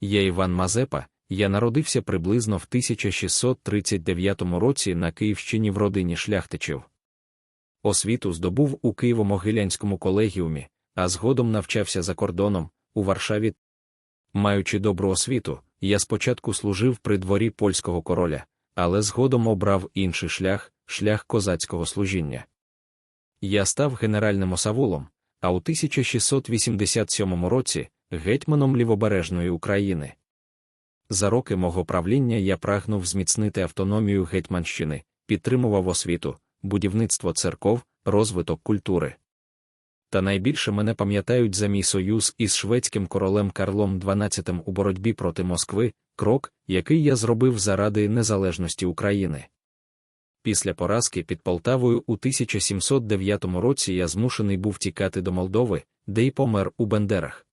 Я Іван Мазепа, я народився приблизно в 1639 році на Київщині в родині шляхтичів. Освіту здобув у Києво-Могилянському колегіумі, а згодом навчався за кордоном, у Варшаві. Маючи добру освіту, я спочатку служив при дворі польського короля, але згодом обрав інший шлях шлях козацького служіння. Я став генеральним осавулом, а у 1687 році гетьманом лівобережної України. За роки мого правління я прагнув зміцнити автономію Гетьманщини, підтримував освіту, будівництво церков, розвиток культури. Та найбільше мене пам'ятають за мій союз із шведським королем Карлом XII у боротьбі проти Москви, крок, який я зробив заради незалежності України. Після поразки під Полтавою у 1709 році я змушений був тікати до Молдови, де й помер у Бендерах.